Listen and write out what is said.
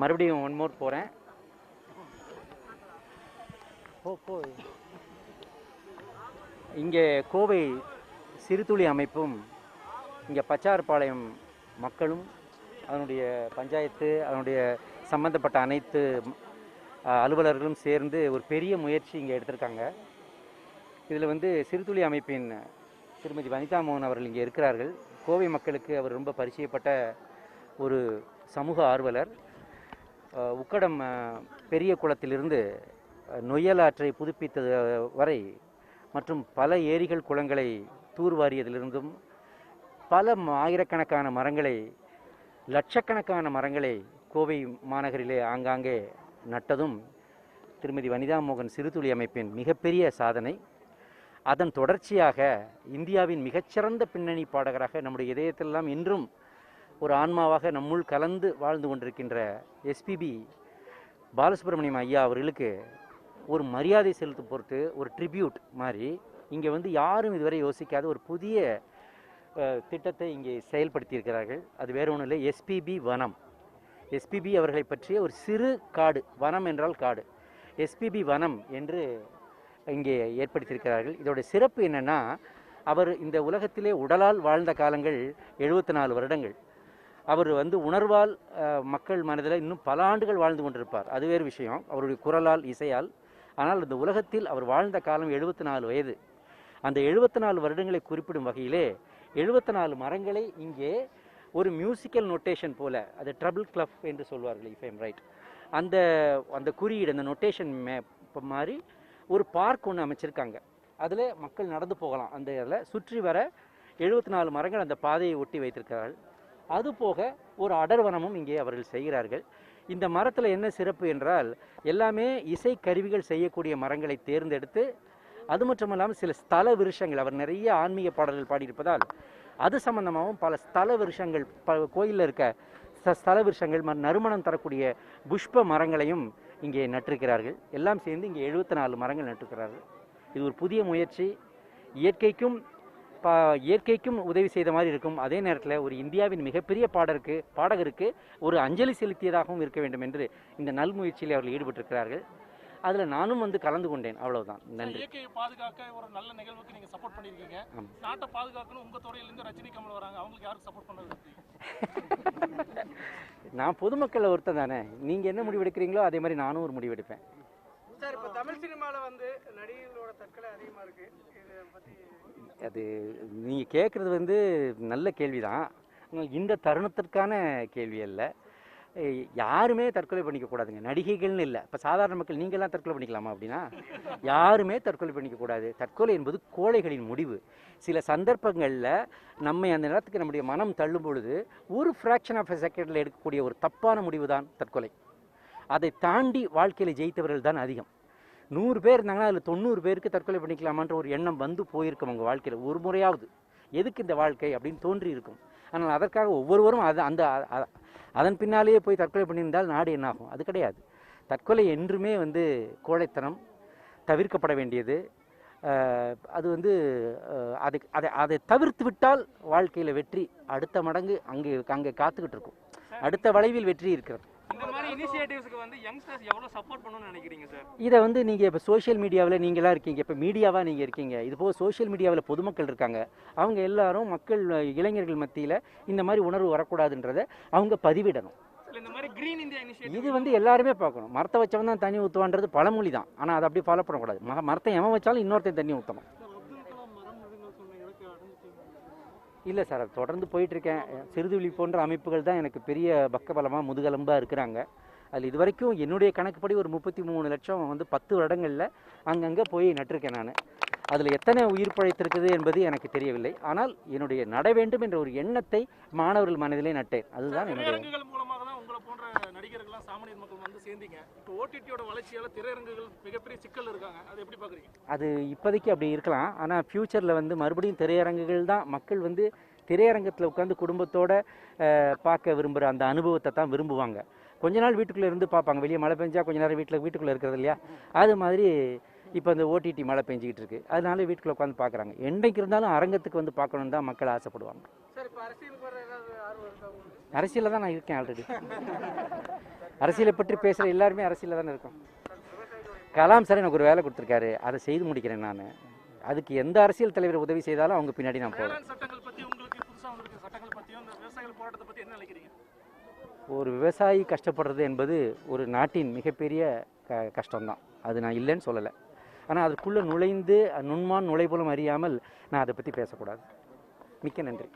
மறுபடியும் one more போகிறேன் இங்கே கோவை சிறுதுளி அமைப்பும் இங்கே பச்சார்பாளையம் மக்களும் அதனுடைய பஞ்சாயத்து அதனுடைய சம்பந்தப்பட்ட அனைத்து அலுவலர்களும் சேர்ந்து ஒரு பெரிய முயற்சி இங்கே எடுத்திருக்காங்க. இதில் வந்து சிறுதுளி அமைப்பின் திருமதி வனிதா மோகன் அவர்கள் இங்கே இருக்கிறார்கள். கோவை மக்களுக்கு அவர் ரொம்ப பரிச்சயப்பட்ட ஒரு சமூக ஆர்வலர். உக்கடம் பெரிய குளத்திலிருந்து நொயலாற்றை நொய்யல் ஆற்றை புதுப்பித்தது வரை மற்றும் பல ஏரிகள் குளங்களை தூர்வாரியதிலிருந்தும் பல ஆயிரக்கணக்கான மரங்களை லட்சக்கணக்கான மரங்களை கோவை மாநகரிலே ஆங்காங்கே நட்டதும் திருமதி வனிதா மோகன் சிறுதுளி அமைப்பின் மிகப்பெரிய சாதனை. அதன் தொடர்ச்சியாக இந்தியாவின் மிகச்சிறந்த பின்னணி பாடகராக நம்முடைய இதயத்திலெல்லாம் இன்றும் ஒரு ஆன்மாவாக நம்முள் கலந்து வாழ்ந்து கொண்டிருக்கின்ற எஸ்பிபி பாலசுப்ரமணியம் ஐயா அவர்களுக்கு ஒரு மரியாதை செலுத்தும் பொருட்டு ஒரு ட்ரிபியூட் மாதிரி இங்கே வந்து யாரும் இதுவரை யோசிக்காத ஒரு புதிய திட்டத்தை இங்கே செயல்படுத்தியிருக்கிறார்கள். அது வேறு ஒன்றும் இல்லை. எஸ்பிபி வனம். எஸ்பிபி அவர்களை பற்றிய ஒரு சிறு காடு. வனம் என்றால் காடு. எஸ்பிபி வனம் என்று இங்கே ஏற்படுத்தியிருக்கிறார்கள். இதோட சிறப்பு என்னென்னா அவர் இந்த உலகத்திலே உடலால் வாழ்ந்த காலங்கள் எழுபத்தி நாலு வருடங்கள். அவர் வந்து உணர்வால் மக்கள் மனதில் இன்னும் பல ஆண்டுகள் வாழ்ந்து கொண்டிருப்பார். அது வேறு விஷயம். அவருடைய குரலால் இசையால். ஆனால் இந்த உலகத்தில் அவர் வாழ்ந்த காலம் எழுபத்தி நாலு வயது. அந்த எழுபத்தி நாலு வருடங்களை குறிப்பிடும் வகையிலே எழுபத்தி நாலு மரங்களை இங்கே ஒரு மியூசிக்கல் நொட்டேஷன் போல அது ட்ரபிள் கிளப் என்று சொல்வார்கள் இஃப் எம் ரைட் அந்த அந்த குறியீடு அந்த நொட்டேஷன் மே மாதிரி ஒரு பார்க் ஒன்று அமைச்சிருக்காங்க. அதில் மக்கள் நடந்து போகலாம். அந்த இதில் சுற்றி வர எழுபத்தி நாலு மரங்கள் அந்த பாதையை ஒட்டி வைத்திருக்கிறார்கள். அது போக ஒரு அடர்வனமும் இங்கே அவர்கள் செய்கிறார்கள். இந்த மரத்தில் என்ன சிறப்பு என்றால் எல்லாமே இசை கருவிகள் செய்யக்கூடிய மரங்களை தேர்ந்தெடுத்து அது மட்டும் இல்லாமல் சில ஸ்தல விருஷங்கள் அவர் நிறைய ஆன்மீக பாடல்கள் பாடியிருப்பதால் அது சம்பந்தமாகவும் பல ஸ்தல விருஷங்கள் ப கோயிலில் இருக்க ஸ்த- ஸ்தல விருஷங்கள் ம- நறுமணம் தரக்கூடிய புஷ்ப மரங்களையும் இங்கே நட்டிருக்கிறார்கள். எல்லாம் சேர்ந்து இங்கே எழுபத்தி நாலு மரங்கள் நட்டிருக்கிறார்கள். இது ஒரு புதிய முயற்சி. இயற்கைக்கும் பா இயற்கைக்கும் உதவி செய்த மாதிரி இருக்கும். அதே நேரத்தில் ஒரு இந்தியாவின் மிகப்பெரிய பாடருக்கு பாடகருக்கு ஒரு அஞ்சலி செலுத்தியதாகவும் இருக்க வேண்டும் என்று இந்த நல்முயற்சியில் அவர்கள் ஈடுபட்டிருக்கிறார்கள். அதில் நானும் வந்து கலந்து கொண்டேன். அவ்வளவுதான். நன்றி. இயற்கையை பாதுகாக்க ஒரு நல்ல நிகழ்வுக்கு நீங்க சப்போர்ட் பண்ணிருக்கீங்க ஆமா. நாட்டை பாதுகாக்கணும். உங்க துறையில இருந்து ரஜினி கமல் வராங்க. அவங்களுக்கு யாருக்கு சப்போர்ட் பண்றது நான் பொதுமக்களில் ஒருத்தன் தானே. நீங்கள் என்ன முடிவு எடுக்கிறீங்களோ அதே மாதிரி நானும் ஒரு முடிவு எடுப்பேன். சார் இப்போ தமிழ் சினிமாவில் வந்து நடிகர்களோட தற்கொலை அதிகமாக இருக்கு. இதை பற்றி அது நீங்கள் கேட்குறது வந்து நல்ல கேள்வி தான் இந்த தருணத்திற்கான கேள்வி அல்ல. யாருமே தற்கொலை பண்ணிக்கக்கூடாதுங்க நடிகைகள்னு இல்லை. இப்போ சாதாரண மக்கள் நீங்களாம் தற்கொலை பண்ணிக்கலாமா அப்படின்னா? யாருமே தற்கொலை பண்ணிக்கக்கூடாது தற்கொலை என்பது கோழைகளின் முடிவு. சில சந்தர்ப்பங்களில் நம்மை அந்த நேரத்துக்கு நம்முடைய மனம் தள்ளும் பொழுது ஒரு ஃப்ராக்ஷன் ஆஃப் எ செகண்டில் எடுக்கக்கூடிய ஒரு தப்பான முடிவு தான் தற்கொலை. அதை தாண்டி வாழ்க்கையில் ஜெயித்தவர்கள் தான் அதிகம். நூறு பேர் இருந்தாங்கன்னா அதில் தொண்ணூறு பேருக்கு தற்கொலை பண்ணிக்கலாமான்ற ஒரு எண்ணம் வந்து போயிருக்கும் அவங்க வாழ்க்கையில். ஒரு முறையாவது. எதுக்கு இந்த வாழ்க்கை அப்படின்னு தோன்றி இருக்கும் ஆனால் அதற்காக ஒவ்வொருவரும் அது அந்த அதன் பின்னாலேயே போய் தற்கொலை பண்ணியிருந்தால் நாடு என்னாகும் அது கிடையாது. தற்கொலை என்றுமே வந்து கோழைத்தனம் தவிர்க்கப்பட வேண்டியது. அது வந்து அதை அதை அதை தவிர்த்து விட்டால் வாழ்க்கையில் வெற்றி அடுத்த மடங்கு அங்கே அங்கே காத்துக்கிட்டு இருக்கும். அடுத்த வளைவில் வெற்றி இருக்கிறது. இனிஷியேட்டிவ்ஸ்க்கு வந்து யங்ஸ்டர்ஸ் எவ்வளவு சப்போர்ட் பண்ணணும்னு நினைக்கிறீங்க சார் இதை வந்து நீங்கள் இப்போ சோஷியல் மீடியாவில் நீங்களாம் இருக்கீங்க. இப்போ மீடியாவாக நீங்கள் இருக்கீங்க. இது போக சோஷியல் மீடியாவில் பொதுமக்கள் இருக்காங்க. அவங்க எல்லாரும் மக்கள் இளைஞர்கள் மத்தியில் இந்த மாதிரி உணர்வு வரக்கூடாதுன்றதை அவங்க பதிவிடணும். இது வந்து எல்லாருமே பார்க்கணும். மரத்தை வச்சவன் தான் தண்ணி ஊற்றுவான்றது பழமொழி தான். ஆனால் அதை அப்படியே ஃபாலோ பண்ணக்கூடாது. மரத்தை எவன் வச்சாலும் இன்னொருத்தன் தண்ணி ஊற்றணும் இல்லை சார் அது தொடர்ந்து போயிட்டுருக்கேன் சிறுதுளி போன்ற அமைப்புகள் தான் எனக்கு பெரிய பக்கபலமாக முதுகெலும்பாக இருக்கிறாங்க. அதில் இது வரைக்கும் என்னுடைய கணக்குப்படி ஒரு முப்பத்தி மூணு லட்சம் வந்து பத்து வருடங்களில் அங்கங்கே போய் நட்டிருக்கேன் நான். அதில் எத்தனை உயிர் பிழைத்திருக்குது என்பது எனக்கு தெரியவில்லை. ஆனால் என்னுடைய நட வேண்டும் என்ற ஒரு எண்ணத்தை மாணவர்கள் மனதிலே நட்டேன். அதுதான் என்னுடைய மூலமாக தான் உங்களை போன்ற நடிகர்கள்லாம் சாமானியர் மக்கள் வந்து சேர்ந்தீங்க. இப்போ ஓடிடியோட வளர்ச்சியால திரையரங்குகள் மிகப்பெரிய சிக்கல் இருக்காங்க. அதை எப்படி பாக்குறீங்க? அது இப்போதைக்கு அப்படி இருக்கலாம். ஆனால் ஃப்யூச்சரில் வந்து மறுபடியும் திரையரங்குகள் தான் மக்கள் வந்து திரையரங்கத்தில் உட்காந்து குடும்பத்தோட பார்க்க விரும்புகிற அந்த அனுபவத்தை தான் விரும்புவாங்க. கொஞ்ச நாள் வீட்டுக்குள்ளே இருந்து பார்ப்பாங்க. வெளியே மழை பெஞ்சா கொஞ்ச நேரம் வீட்டில் வீட்டுக்குள்ளே இருக்கிறது இல்லையா? அது மாதிரி இப்போ இந்த ஓடிடி மழை பெஞ்சிக்கிட்டு இருக்கு. அதனால வீட்டுக்குள்ளே உட்காந்து பார்க்குறாங்க. என்றைக்கு இருந்தாலும் அரங்கத்துக்கு வந்து பார்க்கணுன்னு தான் மக்கள் ஆசைப்படுவாங்க. அரசியலில் தான் நான் இருக்கேன் ஆல்ரெடி அரசியலை பற்றி பேசுகிற எல்லாருமே அரசியலில் தானே இருக்கோம். கலாம் சார் எனக்கு ஒரு வேலை கொடுத்துருக்காரு. அதை செய்து முடிக்கிறேன் நான். அதுக்கு எந்த அரசியல் தலைவர் உதவி செய்தாலும் அவங்க பின்னாடி நான் போவேன். ஒரு விவசாயி கஷ்டப்படுறது என்பது ஒரு நாட்டின் மிகப்பெரிய க கஷ்டம்தான். அது நான் இல்லைன்னு சொல்லலை. ஆனால் அதுக்குள்ளே நுழைந்து நுண்மான் நுழைபோலும் அறியாமல் நான் அதை பற்றி பேசக்கூடாது. மிக்க நன்றி.